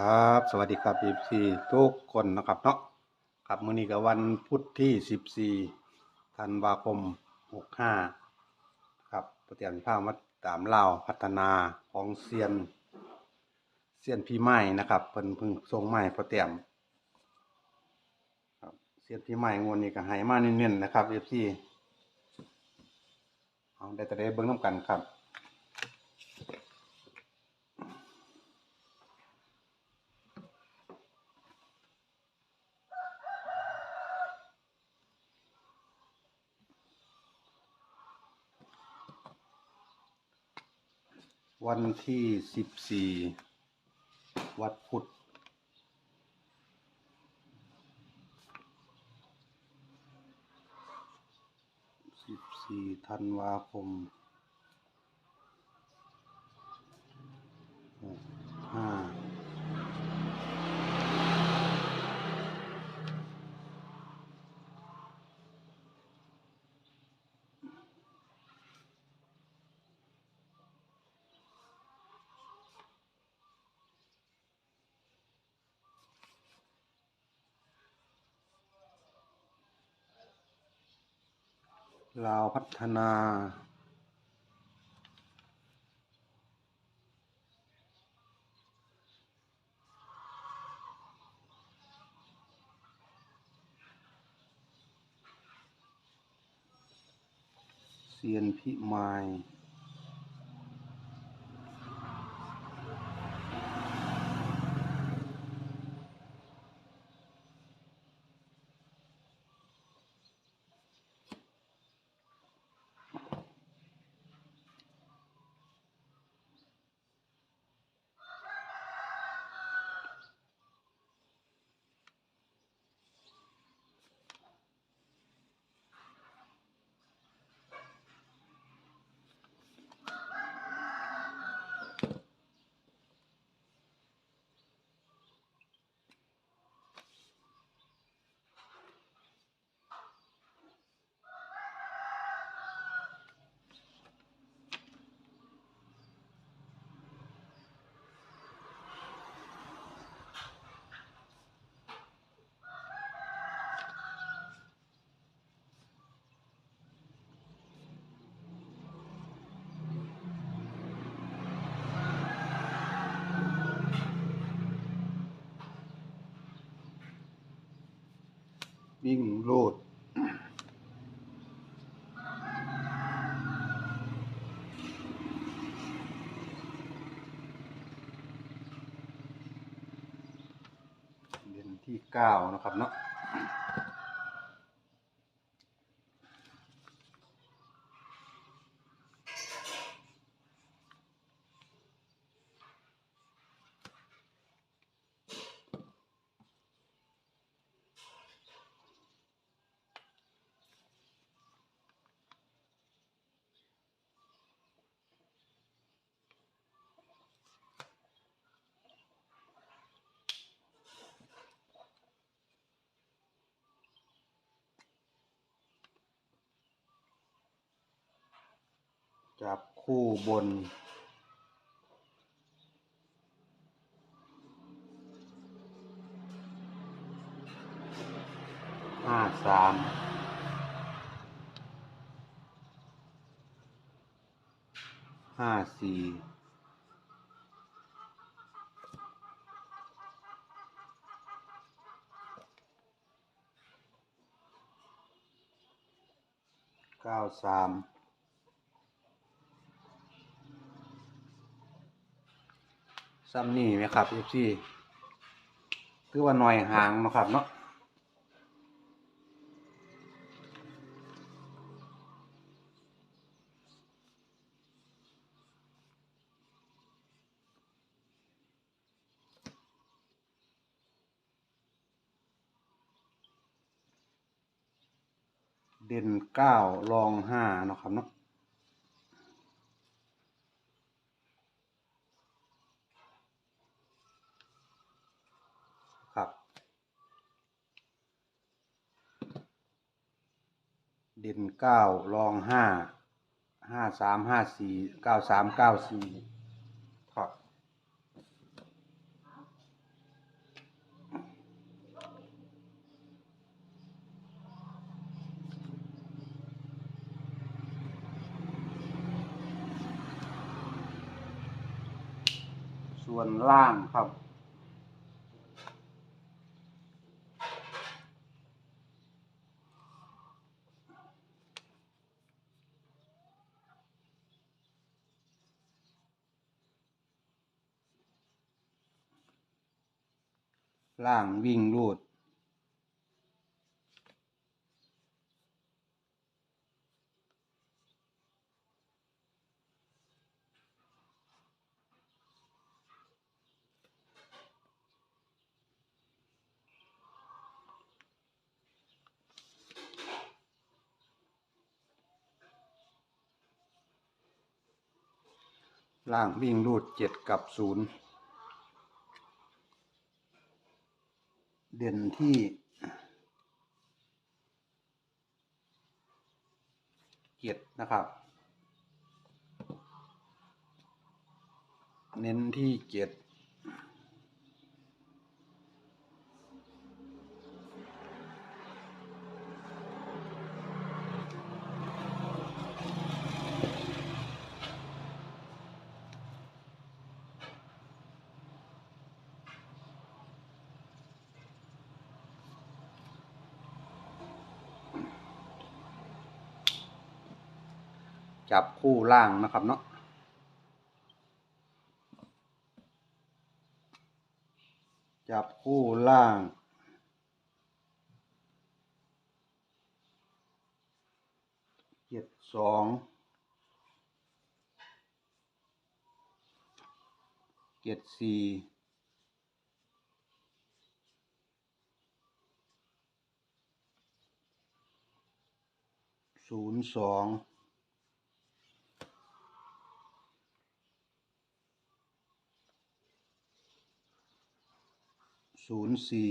ครับ สวัสดีครับพีทุกคนนะครับเนาะครับมื้อนี้ก็วันพุธที่ 14ธันวาคม 65 ครับประเตรียมภาพมาตามเล่าพัฒนาของเซียนเซียนพี่ไม้นะครับเพิ่นเพิ่งส่งไม้ประเตรียมครับเซียนพี่ไม้งวดนี้ก็ให้มาเน้นๆนะครับ FC เอาได้แต่ได้เบิ่งนํกันครับ วันที่สิบสี่วัดพุทธสิบสี่ธันวาคมหก ลาวพัฒนา เซียนพิมาย วิ่งโลดเดือนที่เก้านะครับเนาะ จับคู่บน ห้าสามห้าสี่เก้าสาม ซ้ำนี่ไหมครับพี่คือว่าหน่อยหางนะครับเนาะเด่นเก้ารองห้านะครับเนาะ ด่นเก้ารองห้าห้าสามห้าสี่เก้าสามเก้าสี่ครับส่วนล่างครับ ล่างวิ่งรูด ล่างวิ่งรูดเจ็ดกับศูนย์ เด่นที่เกียดนะครับ เน้นที่เกียด จับคู่ล่างนะครับเนาะจับคู่ล่าง เจ็ดสองเจ็ดสี่ศูนย์สอง ศูนย์สี่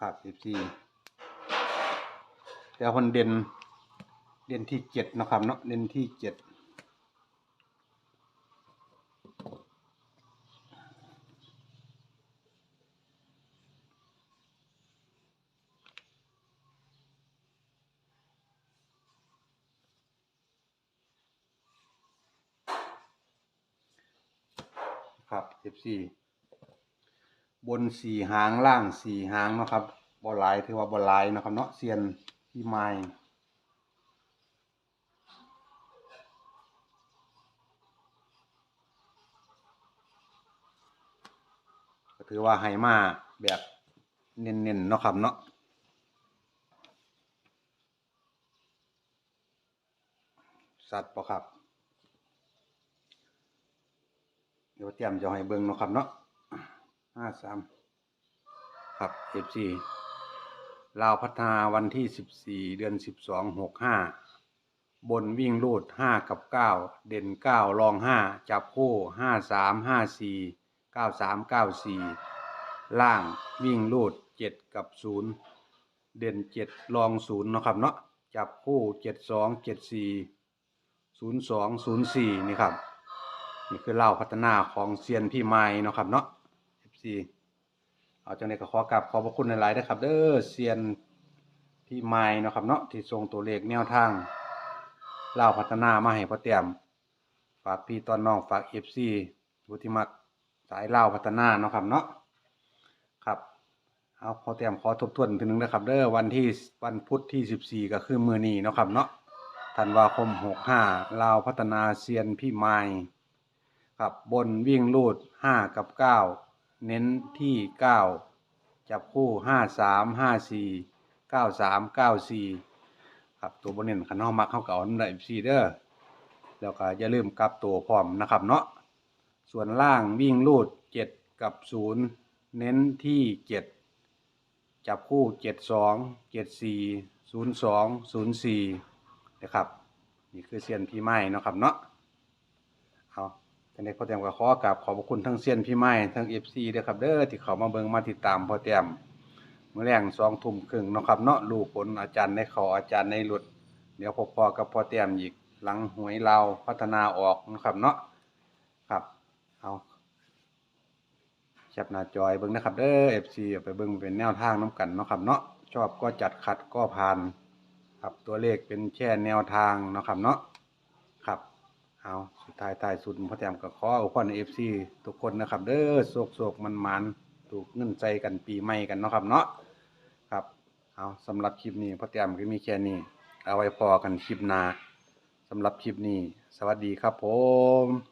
ครับสิบสี่แต่คนเด่น เด่นที่เจ็ดนะครับเนาะเด่นที่เจ็ดครับสิบสี่ บนสี่หางล่างสี่หางเนาะครับบอลายถือว่าบอลายเนาะครับเนาะเซียนพี่ไม้ก็ถือว่าไฮมาแบบเน้นๆเนาะครับเนาะสัตว์ปะครับ เดี๋ยวเตรียมจะให้เบิ่งเนาะครับเนาะ ห้าสามครับเอฟซีลาวพัฒนาวันที่สิบสี่เดือนสิบสองหกห้าบนวิ่งรูดห้ากับเก้าเด่นเก้ารองห้าจับคู่ห้าสามห้าสี่เก้าสามเก้าสี่ล่างวิ่งรูดเจ็ดกับศูนย์เด่นเจ็ดรองศูนย์นะครับเนาะจับคู่เจ็ดสองเจ็ดสี่ศูนย์สองศูนย์สี่นี่ครับ นี่คือเล่าพัฒนาของเซียนพี่ไม้นะครับเนาะ FC เอาจังไดก็ขอกราบขอบพระคุณหลายๆนะครับ เด้อเซียนพี่ไม้เนาะครับเนาะที่ส่งตัวเลขแนวทางเล่าพัฒนามาให้พ่อเตรียมฝากพี่ตอนน้องฝาก FC ผู้ที่มักสายเล่าพัฒนาเนาะครับเนาะครับเอาพอเตรียมขอทบทวนทีนึงนะครับเด้อวันที่วันพุธที่ 14 ก็คือมือนี้เนาะครับเนาะธันวาคม 65 ลาวพัฒนาเซียนพี่ไม้ครับบนวิ่งรูดห้ากับเก้า เน้นที่เก้าจับคู่ห้าสามห้าสี่เก้าสามเก้าสี่ครับตัวบนเน้นขันห้องมักเข้าเก่านั่นแหละสี่เด้อแล้วก็อย่าลืมกลับตัวพร้อมนะครับเนาะส่วนล่างวิ่งรูดเจ็ดกับศูนย์เน้นที่เจ็ดจับคู่เจ็ดสองเจ็ดสี่ศูนย์สองศูนย์สี่นะครับนี่คือเซียนพี่ไม้นะครับเนาะ จังได๋พ่อแต้มก็ขอกราบขอบพระคุณทั้งเซียนพี่ไม้ทั้ง FC เด้อครับเด้อที่เข้ามาเบิ่งมาติดตามพ่อแต้มมื้อแรง2ทุ่มครึ่งเนาะครับเนาะลูกผลอาจารย์ในเขาอาจารย์ในหลุด เดี๋ยวพบพอกับพ่อแต้มอีกหลังหวยเราวพัฒนาออกเนาะครับเนาะครับเอาแคปหน้าจอยเบิ่งนะครับเด้อ FC เอาไปเบิ่งเป็นแนวทางนํกันเนาะครับเนาะชอบก็จัดขัดก็ผ่าน ครับตัวเลขเป็นแค่แนวทางเนาะครับเนาะ เอาสุดท้ายท้ายสุดพ่อแต้มก็ขออวยพรเอฟซีทุกคนนะครับ เด้อโศกโศกมันมันถูกเงินใจกันปีใหม่กันเนาะครับเนาะครับเอาสำหรับคลิปนี้พ่อแต้มก็มีแค่นี้ เอาไว้พอกันคลิปหน้าสำหรับคลิปนี้ สวัสดีครับผม